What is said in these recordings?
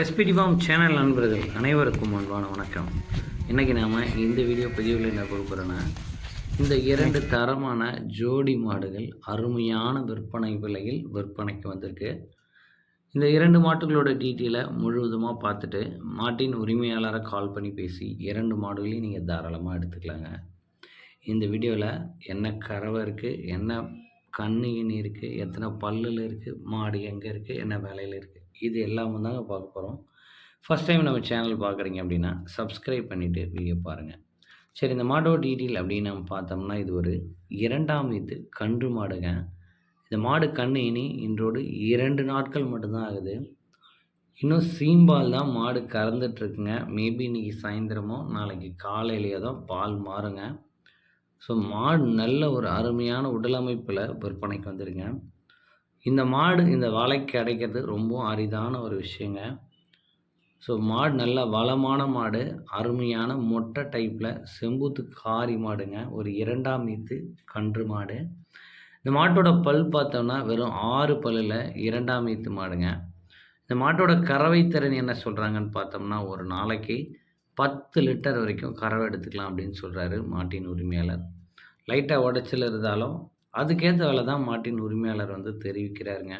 SPD form channel நண்பர்கள் அனைவருக்கும் அன்பான வணக்கம். இன்றைக்கி நாம் இந்த வீடியோ பதிவில் என்ன கொடுக்குறோன்னா இந்த இரண்டு தரமான ஜோடி மாடுகள் அருமையான விற்பனை விலையில் விற்பனைக்கு வந்திருக்கு. இந்த இரண்டு மாட்டுகளோட டீட்டெயிலை முழுவதுமாக பார்த்துட்டு மாட்டின் உரிமையாளரை கால் பண்ணி பேசி இரண்டு மாடுகளையும் நீங்கள் தாராளமாக எடுத்துக்கலாங்க. இந்த வீடியோவில் என்ன கறவை இருக்குது என்ன கண்ணு இனி இருக்குது எத்தனை பல்லில் இருக்குது மாடு எங்கே இருக்குது என்ன வேலையில் இருக்குது இது எல்லாமே தாங்க பார்க்க போகிறோம் ஃபஸ்ட் டைம் நம்ம சேனல் பார்க்குறீங்க அப்படின்னா சப்ஸ்கிரைப் பண்ணிவிட்டு வீடியோ பாருங்கள் சரி இந்த மாடோட டீட்டெயில் அப்படின்னு நம்ம பார்த்தோம்னா இது ஒரு இரண்டாம் இது கன்று மாடுங்க. இந்த மாடு கண் இனி இன்றோடு இரண்டு நாட்கள் மட்டும்தான் ஆகுது. இன்னும் சீம்பால் தான் மாடு கறந்துட்டுருக்குங்க மேபி இன்றைக்கி சாயந்தரமோ நாளைக்கு காலையிலேயோ தான் பால் மாறுங்க. ஸோ மாடு நல்ல ஒரு அருமையான உடலமைப்பில் விற்பனைக்கு வந்துருங்க. இந்த மாடு இந்த வாழைக்கு கிடைக்கிறது ரொம்பவும் அரிதான ஒரு விஷயங்க. ஸோ மாடு நல்ல வளமான மாடு அருமையான மொட்டை டைப்பில் செம்பூத்து காரி மாடுங்க. ஒரு இரண்டாம் மீத்து கன்று மாடு. இந்த மாட்டோட பல் பார்த்தோம்னா வெறும் ஆறு பல்லில் இரண்டாம் மீத்து மாடுங்க. இந்த மாட்டோட கறவை திறன் என்ன சொல்கிறாங்கன்னு பார்த்தோம்னா ஒரு நாளைக்கு பத்து லிட்டர் வரைக்கும் கறவை எடுத்துக்கலாம் அப்படின்னு சொல்கிறாரு மாட்டின் உரிமையாளர். லைட்டாக உடச்சல் இருந்தாலும் அதுக்கேற்ற வேலை தான் மாட்டின் உரிமையாளர் வந்து தெரிவிக்கிறாருங்க.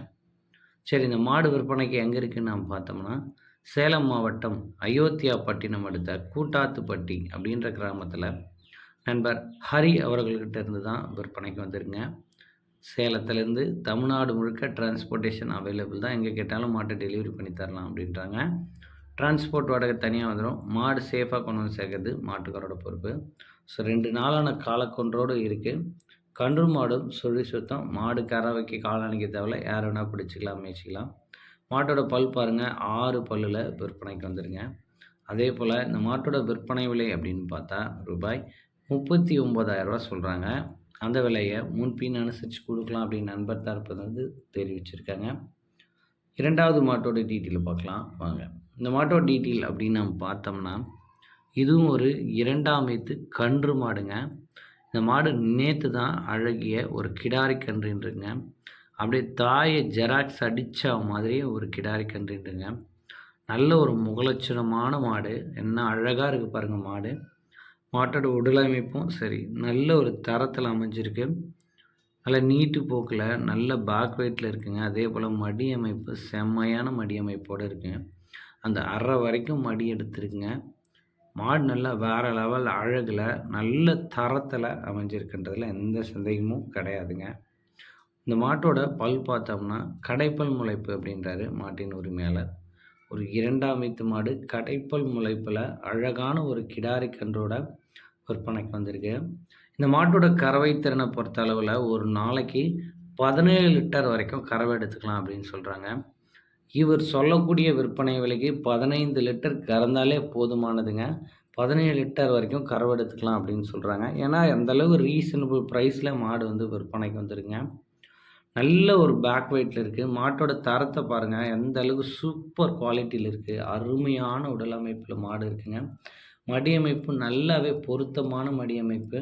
சரி இந்த மாடு விற்பனைக்கு எங்கே இருக்குன்னு நாம் பார்த்தோம்னா சேலம் மாவட்டம் அயோத்தியா பட்டினம் அடுத்த கூட்டாத்துப்பட்டி அப்படின்ற கிராமத்தில் நண்பர் ஹரி அவர்கள்கிட்ட இருந்து தான் விற்பனைக்கு வந்துருங்க சேலத்துலேருந்து தமிழ்நாடு முழுக்க டிரான்ஸ்போர்ட்டேஷன் அவைலபிள் தான். எங்கே கேட்டாலும் மாட்டை டெலிவரி பண்ணி தரலாம் அப்படின்றாங்க. டிரான்ஸ்போர்ட் வாடகை தனியாக வந்துடும் மாடு சேஃபாக கொண்டு வந்து சேர்க்கறது மாட்டுக்காரோட பொறுப்பு. ஸோ ரெண்டு நாளான காலக்கொன்றோடு இருக்குது கன்று மாடும் சுழி சுத்தம். மாடு கறவைக்கு காலணிக்க தேவையில்ல. யார் வேணால் பிடிச்சிக்கலாம் மேய்ச்சிக்கலாம் மாட்டோட பல் பாருங்கள் ஆறு பல்லில் விற்பனைக்கு வந்துடுங்க அதே போல் இந்த மாட்டோட விற்பனை விலை அப்படின்னு பார்த்தா ரூபாய் முப்பத்தி ஒம்பதாயிரரூபா சொல்கிறாங்க அந்த விலையை முன்பின் அனுசரித்து கொடுக்கலாம் அப்படின்னு நண்பர் தரப்பு வந்து தெரிவிச்சிருக்காங்க. இரண்டாவது மாட்டோட டீட்டெயில் பார்க்கலாம். வாங்க. இந்த மாட்டோட டீட்டெயில் அப்படின்னு நம்ம பார்த்தோம்னா இதுவும் ஒரு இரண்டாம் வைத்து கன்று மாடுங்க. இந்த மாடு நேற்று தான் அழகிய ஒரு கிடாரி கன்றுன்றங்க. அப்படியே தாயை ஜெராக்ஸ் அடித்த மாதிரியே ஒரு கிடாரி கன்றுன்றங்க. நல்ல ஒரு முகலட்சணமான மாடு. என்ன அழகாக இருக்குது பாருங்கள் மாடு. மாட்டோட உடலமைப்பும் சரி நல்ல ஒரு தரத்தில் அமைஞ்சிருக்கு. நல்ல நீட்டு போக்கில் நல்ல பேக் வெயிட்டில் இருக்குங்க. அதே போல் மடி அமைப்பு செம்மையான மடி அமைப்போடு இருக்குங்க. அந்த அரை வரைக்கும் மடி எடுத்துருக்குங்க. மாடு நல்லா வேறு லெவல் அழகில் நல்ல தரத்தில் அமைஞ்சிருக்கின்றதில் எந்த சந்தேகமும் கிடையாதுங்க. இந்த மாட்டோட பல் பார்த்தோம்னா கடைப்பல் முளைப்பு அப்படின்றாரு மாட்டின் உரிமையாளர். ஒரு இரண்டாம் வீத்து மாடு கடைப்பல் முளைப்பில் அழகான ஒரு கிடாரி கன்றோட விற்பனைக்கு வந்திருக்கு. இந்த மாட்டோட கறவை திறனை பொறுத்த அளவில் ஒரு நாளைக்கு பதினேழு லிட்டர் வரைக்கும் கறவை எடுத்துக்கலாம் அப்படின்னு சொல்கிறாங்க இவர் சொல்லக்கூடிய விற்பனை விலைக்கு பதினைந்து லிட்டர் கறந்தாலே போதுமானதுங்க. பதினேழு லிட்டர் வரைக்கும் கறவை எடுத்துக்கலாம் அப்படின்னு சொல்கிறாங்க ஏன்னா அந்தளவு ரீசனபிள் ப்ரைஸில் மாடு வந்து விற்பனைக்கு வந்துருங்க நல்ல ஒரு பேக் வெயிட்டில் இருக்குது மாட்டோட தரத்தை பாருங்கள் எந்த அளவுக்கு சூப்பர் குவாலிட்டியில் இருக்குது அருமையான உடல் அமைப்பில் மாடு இருக்குங்க. மடியமைப்பு நல்லாவே பொருத்தமான மடியமைப்பு.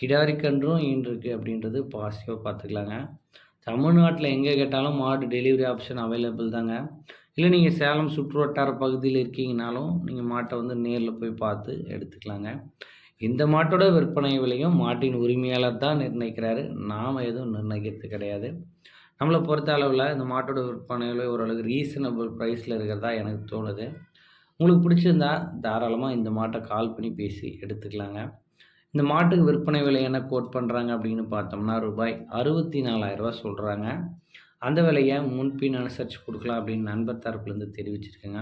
கிடாரிக்கன்றும் கன்றும் ஈன்றிருக்கு அப்படின்றது பாசிட்டிவாக பார்த்துக்கலாங்க தமிழ்நாட்டில் எங்கே கேட்டாலும் மாடு டெலிவரி ஆப்ஷன் அவைலபிள் தாங்க. இல்லை நீங்கள் சேலம் சுற்றுவட்டார பகுதியில் இருக்கீங்கனாலும் நீங்கள் மாட்டை வந்து நேரில் போய் பார்த்து எடுத்துக்கலாங்க. இந்த மாட்டோட விற்பனை விலையும் மாட்டின் உரிமையாளர் தான் நிர்ணயிக்கிறாரு. நாம் எதுவும் நிர்ணயிக்கிறது கிடையாது. நம்மளை பொறுத்த அளவில் இந்த மாட்டோட விற்பனை விலை ஓரளவுக்கு ரீசனபிள் ப்ரைஸில் இருக்கிறதா எனக்கு தோணுது. உங்களுக்கு பிடிச்சிருந்தா தாராளமாக இந்த மாட்டை கால் பண்ணி பேசி எடுத்துக்கலாங்க. இந்த மாட்டுக்கு விற்பனை விலை என்ன கோட் பண்ணுறாங்க அப்படின்னு பார்த்தோம்னா ரூபாய் அறுபத்தி நாலாயிரரூபா சொல்கிறாங்க அந்த விலையை முன்பின் அனுசரித்து கொடுக்கலாம் அப்படின்னு நண்பர் தரப்புலேருந்து தெரிவிச்சிருக்கேங்க.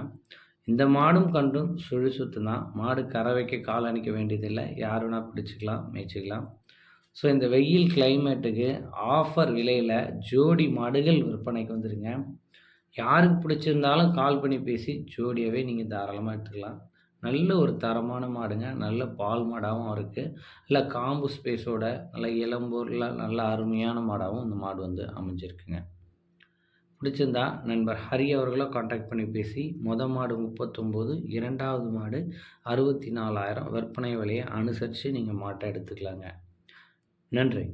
இந்த மாடும் கண்டும் சுழி சுத்து தான். மாடு கறவைக்கு கால் அணிக்க வேண்டியதில்லை. யார் வேணால் பிடிச்சிக்கலாம் மேய்ச்சிக்கலாம். ஸோ இந்த வெயில் கிளைமேட்டுக்கு ஆஃபர் விலையில் ஜோடி மாடுகள் விற்பனைக்கு வந்துடுங்க யாருக்கு பிடிச்சிருந்தாலும் கால் பண்ணி பேசி ஜோடியாகவே நீங்கள் தாராளமாக எடுத்துக்கலாம். நல்ல ஒரு தரமான மாடுங்க. நல்ல பால் மாடாகவும் இருக்குது நல்ல காம்பு ஸ்பேஸோட நல்ல இளம்பூரில் நல்ல அருமையான மாடாகவும் இந்த மாடு வந்து அமைஞ்சிருக்குங்க. பிடிச்சிருந்தா நண்பர் ஹரி அவர்களை காண்டாக்ட் பண்ணி பேசி மொத மாடு முப்பத்தொம்போது இரண்டாவது மாடு அறுபத்தி நாலாயிரம் விற்பனை விலையை அனுசரித்து நீங்கள் மாட்டை எடுத்துக்கலாங்க. நன்றி.